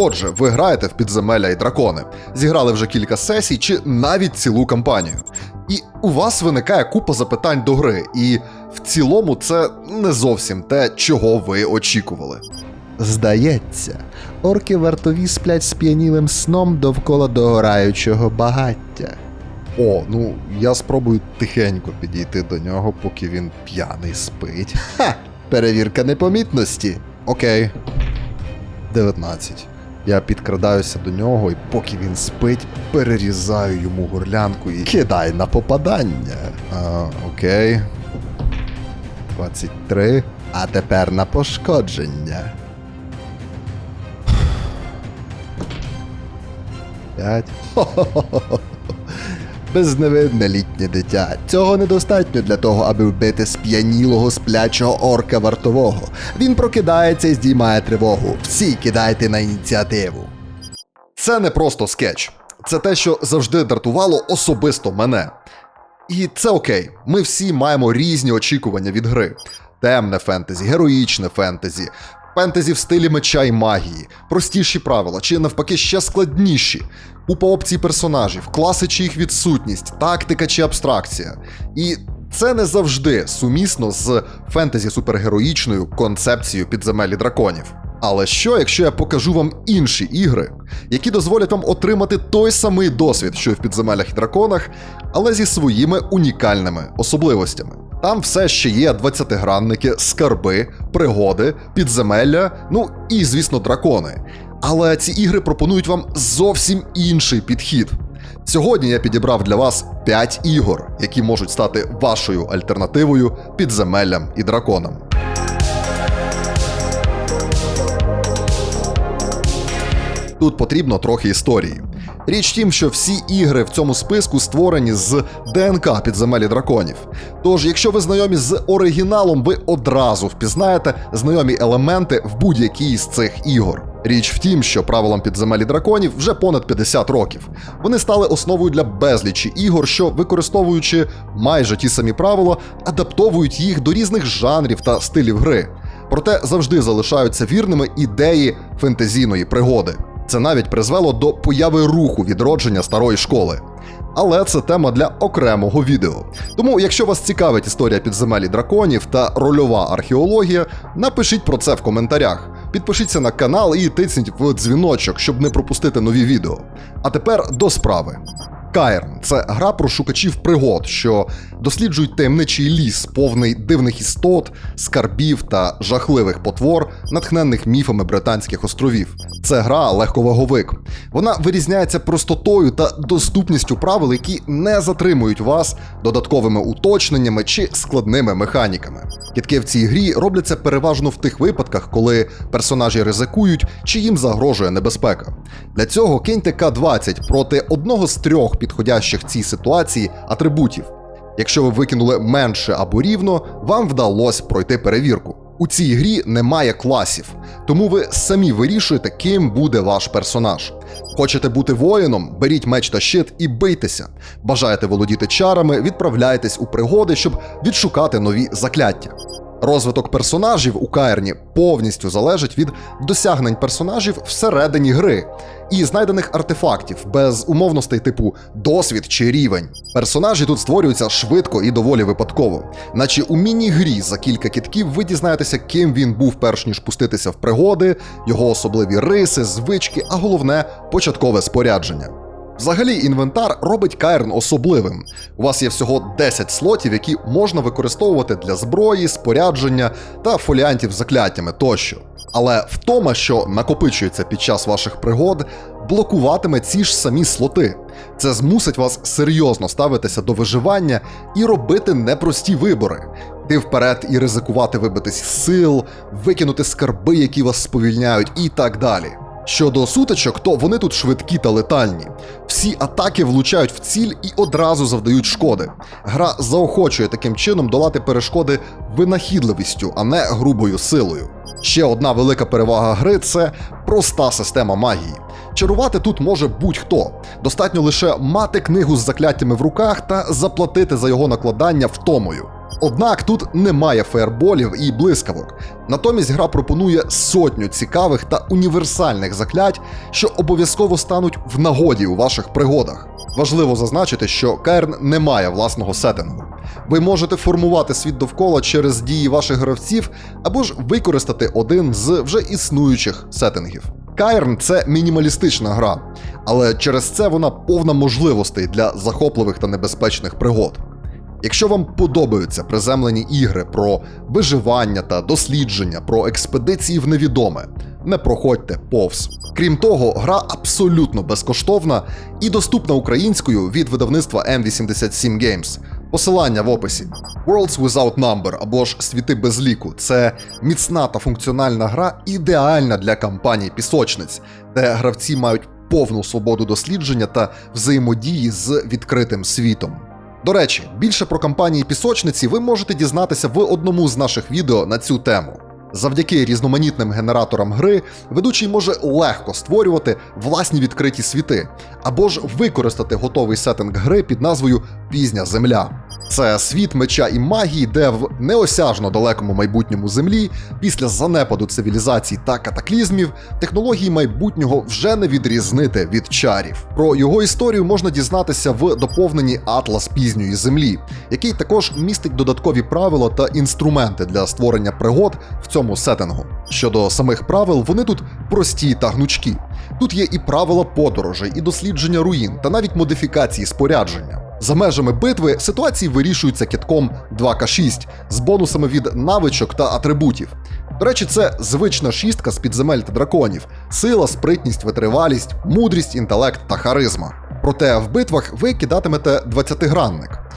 Отже, ви граєте в підземелля і дракони, зіграли вже кілька сесій чи навіть цілу кампанію. І у вас виникає купа запитань до гри, і в цілому це не зовсім те, чого ви очікували. Здається, орки вартові сплять сп'янілим сном довкола догораючого багаття. О, ну я спробую тихенько підійти до нього, поки він п'яний спить. Ха! Перевірка непомітності. Окей. 19. Я підкрадаюся до нього, і поки він спить, перерізаю йому горлянку і. Кидай на попадання. А, окей. 23. А тепер на пошкодження. 5. Безневинне літнє дитя. Цього недостатньо для того, аби вбити сп'янілого сплячого орка вартового. Він прокидається і здіймає тривогу. Всі кидайте на ініціативу. Це не просто скетч. Це те, що завжди дратувало особисто мене. І це окей. Ми всі маємо різні очікування від гри: темне фентезі, героїчне фентезі, фентезі в стилі меча і магії, простіші правила, чи навпаки ще складніші, купа опцій персонажів, класи чи їх відсутність, тактика чи абстракція. І це не завжди сумісно з фентезі супергероїчною концепцією підземелі драконів. Але що, якщо я покажу вам інші ігри, які дозволять вам отримати той самий досвід, що й в підземелях і драконах, але зі своїми унікальними особливостями? Там все ще є 20-гранники, скарби, пригоди, підземелля, ну і, звісно, дракони. Але ці ігри пропонують вам зовсім інший підхід. Сьогодні я підібрав для вас 5 ігор, які можуть стати вашою альтернативою підземеллям і драконам. Тут потрібно трохи історії. Річ тім, що всі ігри в цьому списку створені з ДНК підземелі драконів. Тож, якщо ви знайомі з оригіналом, ви одразу впізнаєте знайомі елементи в будь-якій з цих ігор. Річ в тім, що правилам підземелі драконів вже понад 50 років. Вони стали основою для безлічі ігор, що, використовуючи майже ті самі правила, адаптовують їх до різних жанрів та стилів гри. Проте завжди залишаються вірними ідеї фентезійної пригоди. Це навіть призвело до появи руху відродження старої школи. Але це тема для окремого відео. Тому, якщо вас цікавить історія підземелі драконів та рольова археологія, напишіть про це в коментарях. Підпишіться на канал і тисніть в дзвіночок, щоб не пропустити нові відео. А тепер до справи. Кайрн це гра про шукачів пригод, що досліджують таємничий ліс, повний дивних істот, скарбів та жахливих потвор, натхненних міфами Британських островів. Це гра легковаговик. Вона вирізняється простотою та доступністю правил, які не затримують вас додатковими уточненнями чи складними механіками. Кітки в цій грі робляться переважно в тих випадках, коли персонажі ризикують чи їм загрожує небезпека. Для цього киньте К-20 проти одного з трьох підходящих цій ситуації атрибутів. Якщо ви викинули менше або рівно, вам вдалося пройти перевірку. У цій грі немає класів, тому ви самі вирішуєте, ким буде ваш персонаж. Хочете бути воїном, беріть меч та щит і бийтеся. Бажаєте володіти чарами, відправляйтесь у пригоди, щоб відшукати нові закляття. Розвиток персонажів у Каерні повністю залежить від досягнень персонажів всередині гри і знайдених артефактів без умовностей типу досвід чи рівень. Персонажі тут створюються швидко і доволі випадково, наче у міні-грі за кілька кітків ви дізнаєтеся, ким він був перш ніж пуститися в пригоди, його особливі риси, звички, а головне початкове спорядження. Взагалі, інвентар робить Кайрн особливим. У вас є всього 10 слотів, які можна використовувати для зброї, спорядження та фоліантів з закляттями тощо. Але втома, що накопичується під час ваших пригод, блокуватиме ці ж самі слоти. Це змусить вас серйозно ставитися до виживання і робити непрості вибори. Йти вперед і ризикувати вибитись сил, викинути скарби, які вас сповільняють, і так далі. Щодо сутичок, то вони тут швидкі та летальні. Всі атаки влучають в ціль і одразу завдають шкоди. Гра заохочує таким чином долати перешкоди винахідливістю, а не грубою силою. Ще одна велика перевага гри це проста система магії. Чарувати тут може будь-хто. Достатньо лише мати книгу з закляттями в руках та заплатити за його накладання втомою. Однак тут немає фаерболів і блискавок. Натомість гра пропонує сотню цікавих та універсальних заклять, що обов'язково стануть в нагоді у ваших пригодах. Важливо зазначити, що Каерн не має власного сеттингу. Ви можете формувати світ довкола через дії ваших гравців або ж використати один з вже існуючих сеттингів. Каерн це мінімалістична гра, але через це вона повна можливостей для захопливих та небезпечних пригод. Якщо вам подобаються приземлені ігри про виживання та дослідження, про експедиції в невідоме, не проходьте повз. Крім того, гра абсолютно безкоштовна і доступна українською від видавництва M87 Games. Посилання в описі. Worlds Without Number або ж Світи без ліку це міцна та функціональна гра, ідеальна для кампаній пісочниць, де гравці мають повну свободу дослідження та взаємодії з відкритим світом. До речі, більше про кампанії пісочниці ви можете дізнатися в одному з наших відео на цю тему. Завдяки різноманітним генераторам гри ведучий може легко створювати власні відкриті світи, або ж використати готовий сеттинг гри під назвою Пізня Земля. Це світ меча і магії, де в неосяжно далекому майбутньому землі, після занепаду цивілізацій та катаклізмів, технології майбутнього вже не відрізнити від чарів. Про його історію можна дізнатися в доповненні Атлас пізньої землі, який також містить додаткові правила та інструменти для створення пригод в цьому сеттингу. Щодо самих правил, вони тут прості та гнучкі. Тут є і правила подорожей, і дослідження руїн, та навіть модифікації спорядження. За межами битви ситуації вирішуються кітком 2К6 з бонусами від навичок та атрибутів. До речі, це звична шістка з підземель та драконів: сила, спритність, витривалість, мудрість, інтелект та харизма. Проте в битвах ви кидатимете 20-гранник.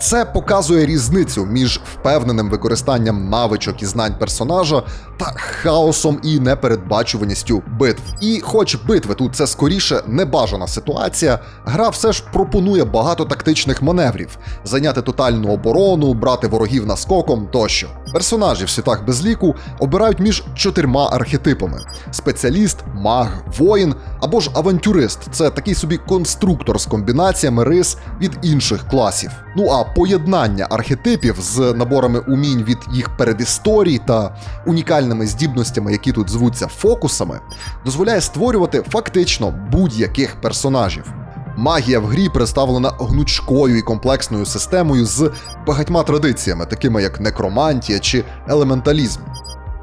Це показує різницю між впевненим використанням навичок і знань персонажа та хаосом і непередбачуваністю битв. І хоч битви тут це скоріше небажана ситуація, гра все ж пропонує багато тактичних маневрів: зайняти тотальну оборону, брати ворогів наскоком тощо. Персонажі в світах без ліку обирають між чотирма архетипами: спеціаліст, маг, воїн або ж авантюрист. Це такий собі конструктор з комбінаціями рис від інших класів. Ну а поєднання архетипів з наборами умінь від їх передісторій та унікальними здібностями, які тут звуться фокусами, дозволяє створювати фактично будь-яких персонажів. Магія в грі представлена гнучкою і комплексною системою з багатьма традиціями, такими як некромантія чи елементалізм.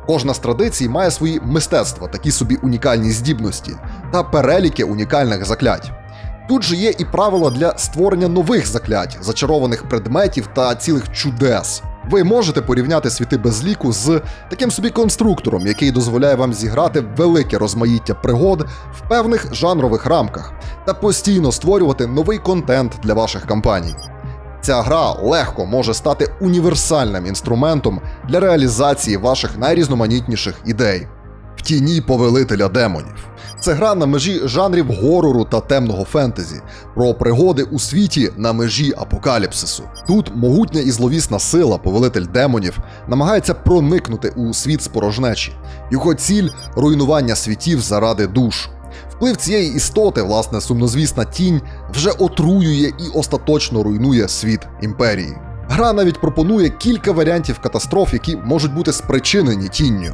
Кожна з традицій має свої мистецтва, такі собі унікальні здібності та переліки унікальних заклять. Тут же є і правила для створення нових заклять, зачарованих предметів та цілих чудес. Ви можете порівняти світи без ліку з таким собі конструктором, який дозволяє вам зіграти велике розмаїття пригод в певних жанрових рамках та постійно створювати новий контент для ваших кампаній. Ця гра легко може стати універсальним інструментом для реалізації ваших найрізноманітніших ідей. В тіні повелителя демонів. Це гра на межі жанрів горору та темного фентезі, про пригоди у світі на межі апокаліпсису. Тут могутня і зловісна сила, повелитель демонів, намагається проникнути у світ спорожнечі. Його ціль руйнування світів заради душ. Вплив цієї істоти, власне, сумнозвісна тінь, вже отруює і остаточно руйнує світ імперії. Гра навіть пропонує кілька варіантів катастроф, які можуть бути спричинені тінню.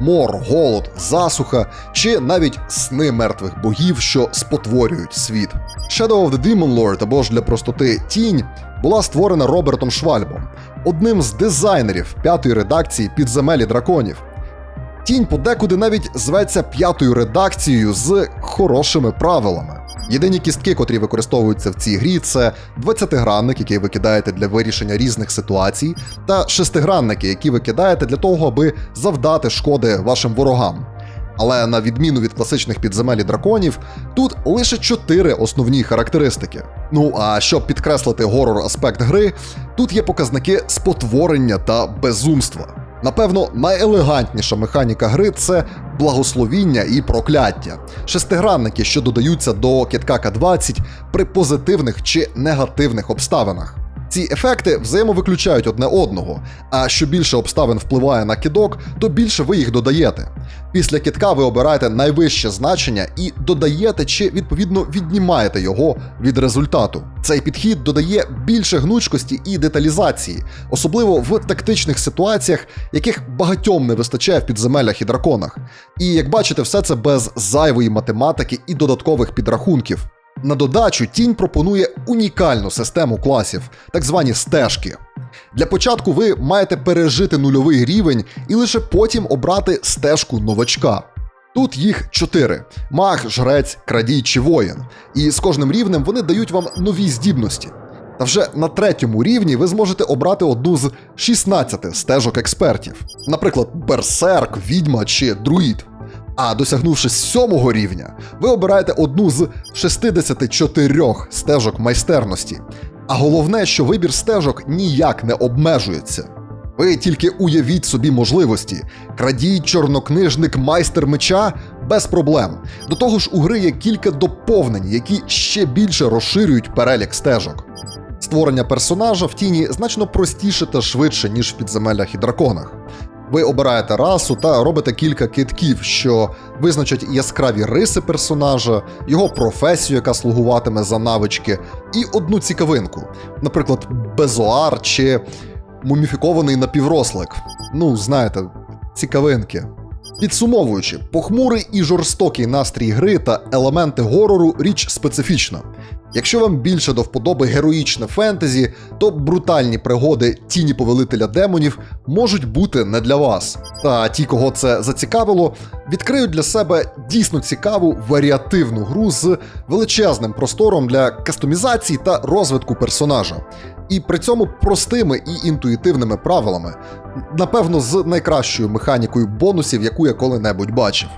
Мор, голод, засуха чи навіть сни мертвих богів, що спотворюють світ. Shadow of the Demon Lord або ж для простоти тінь була створена Робертом Швальбом, одним з дизайнерів п'ятої редакції підземелі драконів. Тінь подекуди навіть зветься п'ятою редакцією з хорошими правилами. Єдині кістки, котрі використовуються в цій грі, це 20-гранник, який ви кидаєте для вирішення різних ситуацій, та шестигранники, які ви кидаєте для того, аби завдати шкоди вашим ворогам. Але на відміну від класичних підземель і драконів, тут лише чотири основні характеристики. Ну а щоб підкреслити горор аспект гри, тут є показники спотворення та безумства. Напевно, найелегантніша механіка гри це благословіння і прокляття, шестигранники, що додаються до китка К20 при позитивних чи негативних обставинах. Ці ефекти взаємовиключають одне одного, а що більше обставин впливає на кидок, то більше ви їх додаєте. Після китка ви обираєте найвище значення і додаєте чи відповідно віднімаєте його від результату. Цей підхід додає більше гнучкості і деталізації, особливо в тактичних ситуаціях, яких багатьом не вистачає в підземеллях і драконах. І як бачите, все це без зайвої математики і додаткових підрахунків. На додачу тінь пропонує унікальну систему класів, так звані стежки. Для початку ви маєте пережити нульовий рівень і лише потім обрати стежку новачка. Тут їх чотири: маг, жрець, крадій чи воїн. І з кожним рівнем вони дають вам нові здібності. Та вже на третьому рівні ви зможете обрати одну з 16 стежок експертів, наприклад, берсерк, відьма чи друїд. А досягнувши сьомого рівня, ви обираєте одну з 64 стежок майстерності. А головне, що вибір стежок ніяк не обмежується. Ви тільки уявіть собі можливості: крадій, чорнокнижник, майстер меча без проблем. До того ж, у гри є кілька доповнень, які ще більше розширюють перелік стежок. Створення персонажа в тіні значно простіше та швидше, ніж в підземеллях і драконах. Ви обираєте расу та робите кілька китків, що визначать яскраві риси персонажа, його професію, яка слугуватиме за навички, і одну цікавинку, наприклад, безоар чи муміфікований напіврослик. Ну, знаєте, цікавинки. Підсумовуючи, похмурий і жорстокий настрій гри та елементи горору річ специфічна. Якщо вам більше до вподоби героїчне фентезі, то брутальні пригоди тіні повелителя демонів можуть бути не для вас. Та ті, кого це зацікавило, відкриють для себе дійсно цікаву варіативну гру з величезним простором для кастомізації та розвитку персонажа. І при цьому простими і інтуїтивними правилами, напевно, з найкращою механікою бонусів, яку я коли-небудь бачив.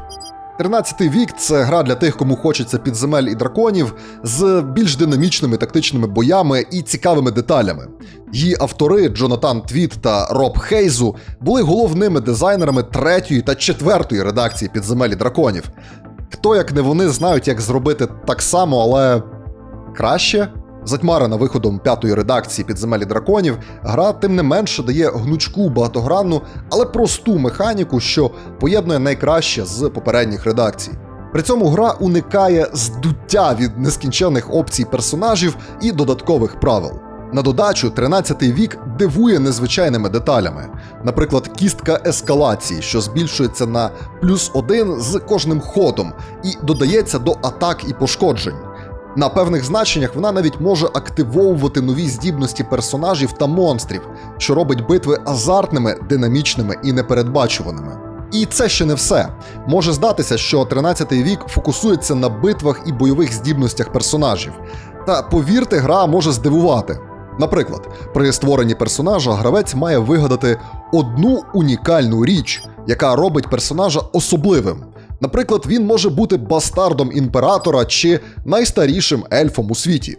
13 вік це гра для тих, кому хочеться підземель і драконів з більш динамічними тактичними боями і цікавими деталями. Її автори Джонатан Твіт та Роб Хейзу були головними дизайнерами третьої та четвертої редакції підземель і драконів. Хто як не вони знають, як зробити так само, але краще. Затьмарена виходом п'ятої редакції підземелі драконів, гра тим не менше дає гнучку багатогранну, але просту механіку, що поєднує найкраще з попередніх редакцій. При цьому гра уникає здуття від нескінченних опцій персонажів і додаткових правил. На додачу, 13-й вік дивує незвичайними деталями, наприклад, кістка ескалації, що збільшується на плюс один з кожним ходом і додається до атак і пошкоджень. На певних значеннях вона навіть може активовувати нові здібності персонажів та монстрів, що робить битви азартними, динамічними і непередбачуваними. І це ще не все. Може здатися, що 13-й вік фокусується на битвах і бойових здібностях персонажів. Та повірте, гра може здивувати. Наприклад, при створенні персонажа гравець має вигадати одну унікальну річ, яка робить персонажа особливим. Наприклад, він може бути бастардом імператора чи найстарішим ельфом у світі.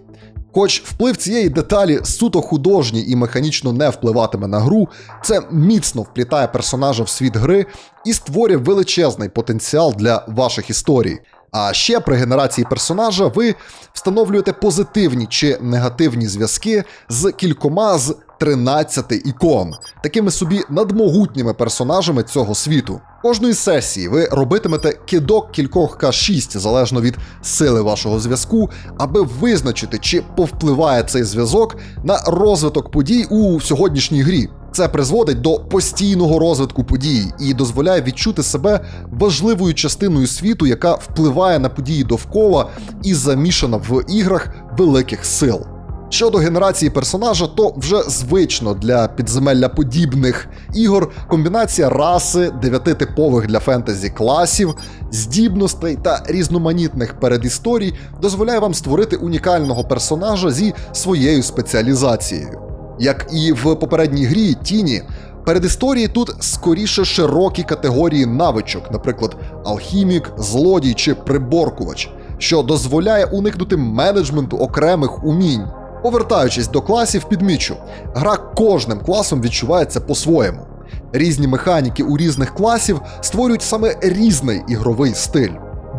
Хоч вплив цієї деталі суто художній і механічно не впливатиме на гру, це міцно вплітає персонажа в світ гри і створює величезний потенціал для ваших історій. А ще при генерації персонажа ви встановлюєте позитивні чи негативні зв'язки з кількома з 13 ікон, такими собі надмогутніми персонажами цього світу. Кожної сесії ви робитимете кидок кількох К6 залежно від сили вашого зв'язку, аби визначити, чи повпливає цей зв'язок на розвиток подій у сьогоднішній грі. Це призводить до постійного розвитку подій і дозволяє відчути себе важливою частиною світу, яка впливає на події довкола і замішана в іграх великих сил. Щодо генерації персонажа, то вже звично для підземелля подібних ігор комбінація раси, дев'яти типових для фентезі класів, здібностей та різноманітних передісторій дозволяє вам створити унікального персонажа зі своєю спеціалізацією. Як і в попередній грі Тіні, передісторії тут скоріше широкі категорії навичок, наприклад, алхімік, злодій чи приборкувач, що дозволяє уникнути менеджменту окремих умінь. Повертаючись до класів, підмічу, гра кожним класом відчувається по-своєму. Різні механіки у різних класів створюють саме різний ігровий стиль.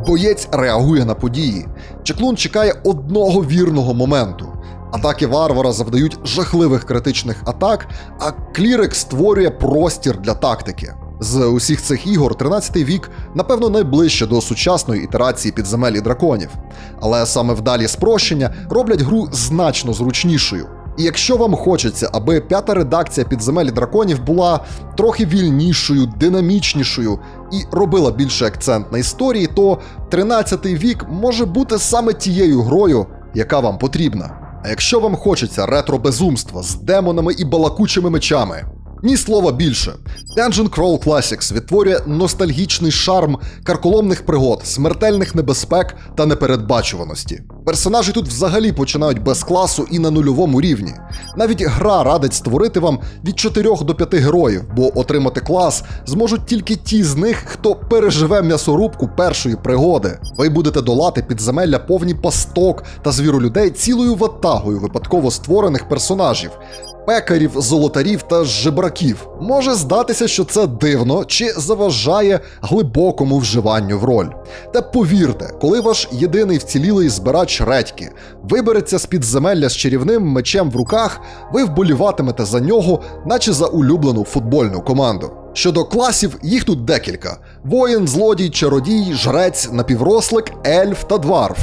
Боєць реагує на події. Чеклун чекає одного вірного моменту. Атаки варвара завдають жахливих критичних атак, а клірик створює простір для тактики. З усіх цих ігор 13-й вік, напевно, найближче до сучасної ітерації підземель і драконів. Але саме вдалі спрощення роблять гру значно зручнішою. І якщо вам хочеться, аби п'ята редакція підземель і драконів була трохи вільнішою, динамічнішою і робила більше акцент на історії, то 13-й вік може бути саме тією грою, яка вам потрібна. А якщо вам хочеться ретро-безумства з демонами і балакучими мечами, ні слова більше. Dungeon Crawl Classics відтворює ностальгічний шарм карколомних пригод, смертельних небезпек та непередбачуваності. Персонажі тут взагалі починають без класу і на нульовому рівні. Навіть гра радить створити вам від 4 до 5 героїв, бо отримати клас зможуть тільки ті з них, хто переживе м'ясорубку першої пригоди. Ви будете долати підземелля повні пасток та звіролюдей цілою ватагою випадково створених персонажів пекарів, золотарів та жебраків. Може здатися, що це дивно чи заважає глибокому вживанню в роль. Та повірте, коли ваш єдиний вцілілий збирач редьки вибереться з під земелля з чарівним мечем в руках, ви вболіватимете за нього, наче за улюблену футбольну команду. Щодо класів, їх тут декілька: воїн, злодій, чародій, жрець, напіврослик, ельф та дварф.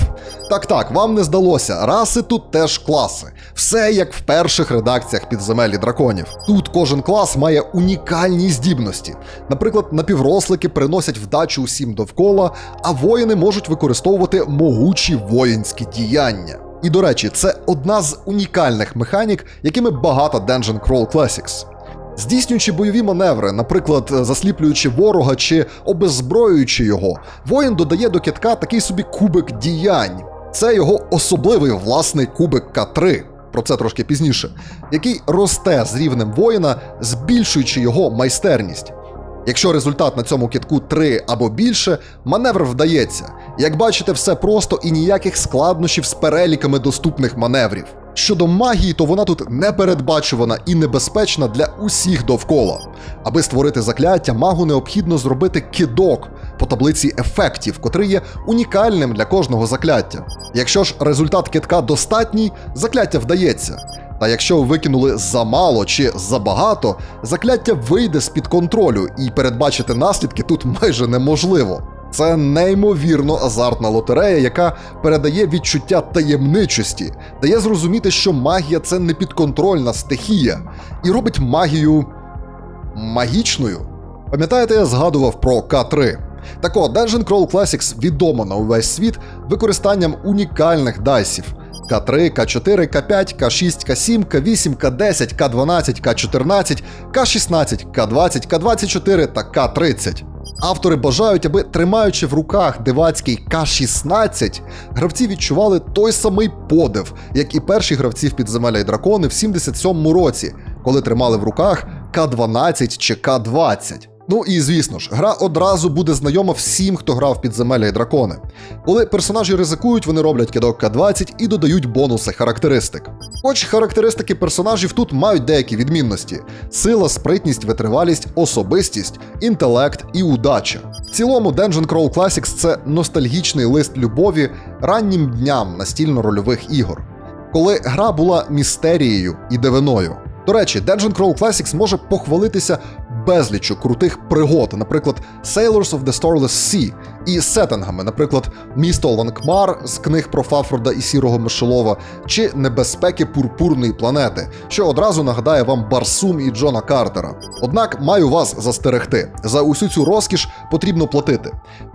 Так так, вам не здалося, раси тут теж класи. Все як в перших редакціях підземелі драконів. Тут кожен клас має унікальні здібності. Наприклад, напіврослики приносять вдачу усім довкола, а воїни можуть використовувати могучі воїнські діяння. І до речі, це одна з унікальних механік, якими багата Dungeon Crawl Classics. Здійснюючи бойові маневри, наприклад, засліплюючи ворога чи обеззброюючи його, воїн додає до китка такий собі кубик діянь. Це його особливий власний кубик К3. Про це трошки пізніше, який росте з рівнем воїна, збільшуючи його майстерність. Якщо результат на цьому китку 3 або більше, маневр вдається. Як бачите, все просто і ніяких складнощів з переліками доступних маневрів. Щодо магії, то вона тут непередбачувана і небезпечна для усіх довкола. Аби створити закляття, магу необхідно зробити кидок по таблиці ефектів, котрий є унікальним для кожного закляття. Якщо ж результат китка достатній, закляття вдається. Та якщо викинули замало чи забагато, закляття вийде з-під контролю, і передбачити наслідки тут майже неможливо. Це неймовірно азартна лотерея, яка передає відчуття таємничості, дає зрозуміти, що магія це не підконтрольна стихія, і робить магію магічною. Пам'ятаєте, я згадував про К3. Так от, Dungeon Crawl Classics відомо на увесь світ використанням унікальних дайсів. К3, К4, К5, К6, К7, К8, К10, К12, К14, К16, К20, К24 та К30. Автори бажають, аби тримаючи в руках дивацький К16, гравці відчували той самий подив, як і перші гравці в підземелля і дракони в 77-му році, коли тримали в руках К12 чи К20. Ну і звісно ж, гра одразу буде знайома всім, хто грав підземелля і дракони. Коли персонажі ризикують, вони роблять кидок К20 і додають бонуси характеристик. Хоч характеристики персонажів тут мають деякі відмінності: сила, спритність, витривалість, особистість, інтелект і удача. В цілому, Dungeon Crawl Classics це ностальгічний лист любові раннім дням настільно-рольових ігор, коли гра була містерією і дивиною. До речі, Dungeon Crawl Classics може похвалитися безлічу крутих пригод, наприклад, Sailors of the Starless Sea, і сеттингами, наприклад, місто Ланкмар з книг про Фафорда і Сірого Мишелова, чи небезпеки пурпурної планети, що одразу нагадає вам Барсум і Джона Картера. Однак маю вас застерегти: за усю цю розкіш потрібно платити.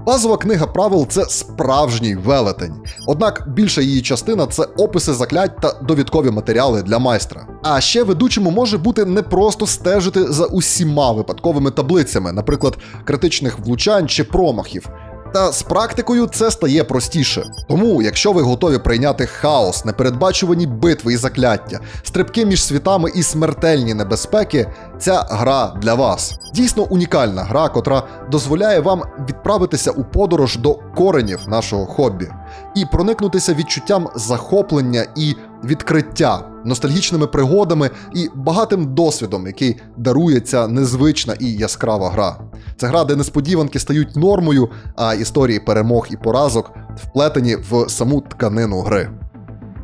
Базова книга правил це справжній велетень. Однак більша її частина це описи заклять та довідкові матеріали для майстра. А ще ведучому може бути не просто стежити за усіма випадковими таблицями, наприклад, критичних влучань чи промахів. Та з практикою це стає простіше. Тому, якщо ви готові прийняти хаос, непередбачувані битви і закляття, стрибки між світами і смертельні небезпеки, ця гра для вас. Дійсно унікальна гра, котра дозволяє вам відправитися у подорож до коренів нашого хобі і проникнутися відчуттям захоплення і відкриття, ностальгічними пригодами і багатим досвідом, який дарує ця незвична і яскрава гра. Це гра, де несподіванки стають нормою, а історії перемог і поразок вплетені в саму тканину гри.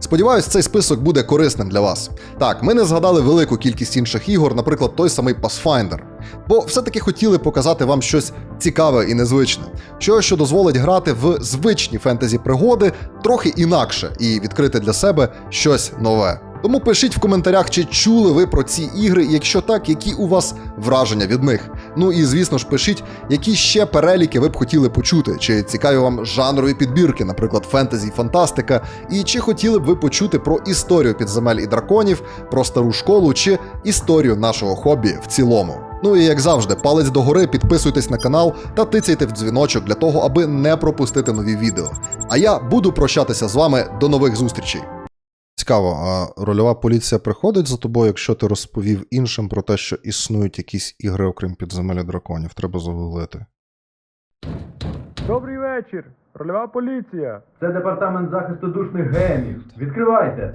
Сподіваюсь, цей список буде корисним для вас. Так, ми не згадали велику кількість інших ігор, наприклад, той самий Pathfinder. Бо все-таки хотіли показати вам щось цікаве і незвичне, що, що дозволить грати в звичні фентезі пригоди трохи інакше і відкрити для себе щось нове. Тому пишіть в коментарях, чи чули ви про ці ігри, і якщо так, які у вас враження від них. Ну і звісно ж, пишіть, які ще переліки ви б хотіли почути, чи цікаві вам жанрові підбірки, наприклад, фентезі і фантастика, і чи хотіли б ви почути про історію підземель і драконів, про стару школу чи історію нашого хобі в цілому. Ну і як завжди, палець догори, підписуйтесь на канал та тицяйте в дзвіночок для того, аби не пропустити нові відео. А я буду прощатися з вами до нових зустрічей. Цікаво, а рольова поліція приходить за тобою, якщо ти розповів іншим про те, що існують якісь ігри, окрім підземелля драконів. Треба загуглити. Добрий вечір. Рольова поліція. Це департамент захисту душних гемів. Відкривайте.